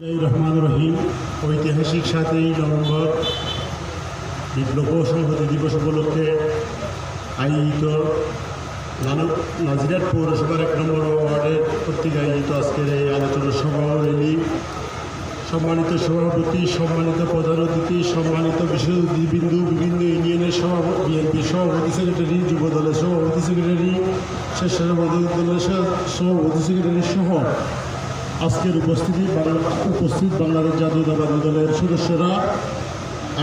রহমান রহিম। ঐতিহাসিক সাতই নভেম্বর বিপ্লব সংহতি দিবস উপলক্ষে আয়োজিত নানক নাজিরাট পৌরসভার এক নম্বর ওয়ার্ডের কর্তৃক আয়োজিত আজকের এই আলোচনা সভা ও র্যালি। সম্মানিত সভাপতি, সম্মানিত প্রধান অতিথি, সম্মানিত বিশেষ অতিথিবৃন্দু, বিভিন্ন ইউনিয়নের সভাপতি বিএনপি সভাপতি, সেক্রেটারি যুব দলের সভাপতি, সেক্রেটারি, স্বেচ্ছাসেবক দলের সভাপতি, সেক্রেটারি সহ আজকের উপস্থিতি উপস্থিত বাংলাদেশ জাতীয়তাবাদী দলের সদস্যরা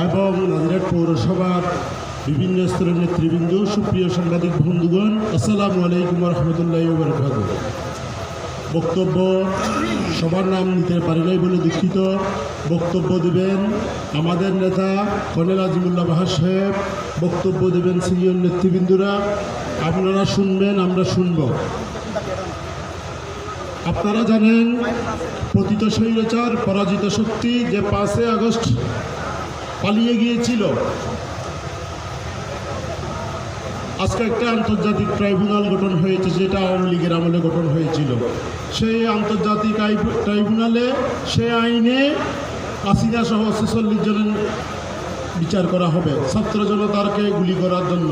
এবং নাজিরাট পৌরসভার বিভিন্ন স্তরের নেতৃবৃন্দ, সুপ্রিয় সাংবাদিক বন্ধুগণ, আসসালামু আলাইকুম রহমতুল্লাহ বরকাত বক্তব্য সবার নাম নিতে পারি নাই বলে দুঃখিত। বক্তব্য দেবেন আমাদের নেতা কর্নেল আজিমুল্লাহ বাহার সাহেব। বক্তব্য দেবেন সিনিয়র নেতৃবৃন্দরা। আপনারা শুনবেন, আমরা শুনব। আপনারা জানেন পতিত স্বৈরাচার, পরাজিত শক্তি যে পাঁচই আগস্ট পালিয়ে গিয়েছিল। আজকে একটা আন্তর্জাতিক ট্রাইব্যুনাল গঠন হয়েছে, যেটা আওয়ামী লীগের আমলে গঠন হয়েছিল। সেই আন্তর্জাতিক ট্রাইব্যুনালে সে আইনে হাসিনা সহ ছেচল্লিশ জনের বিচার করা হবে, ছাত্র জনতাকে গুলি করার জন্য।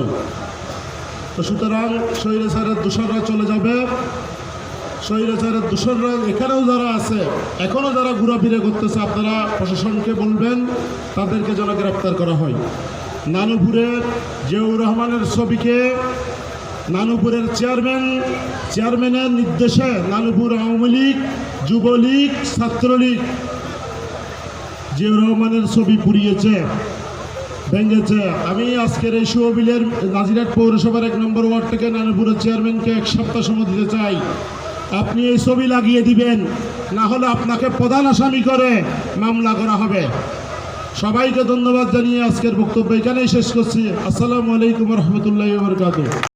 তো সুতরাং স্বৈরাচারের দোষররা চলে যাবে। স্বৈরাচারের দোষররা এখানেও যারা আছে এখনও যারা ঘোরাফিরে করতেছে, আপনারা প্রশাসনকে বলবেন, তাদেরকে যেন গ্রেপ্তার করা হয়। নানুপুরের জিয়াউর রহমানের ছবিকে নানুপুরের চেয়ারম্যান, চেয়ারম্যানের নির্দেশে নানুপুর আওয়ামী লীগ, যুবলীগ, ছাত্রলীগ জিয়াউর রহমানের ছবি পুড়িয়েছে, ভেঙেছে। আমি আজকের এই শুভবিলের নাজিরাট পৌরসভার এক নম্বর ওয়ার্ড থেকে নানুপুরের চেয়ারম্যানকে এক সপ্তাহ সময় দিতে চাই। আপনি এই ছবি লাগিয়ে দিবেন, না হলে আপনাকে প্রধান আসামি করে মামলা করা হবে। সবাইকে ধন্যবাদ জানিয়ে আজকের বক্তব্য এখানেই শেষ করছি। আসসালামু আলাইকুম রহমতুল্লাহ বরকাত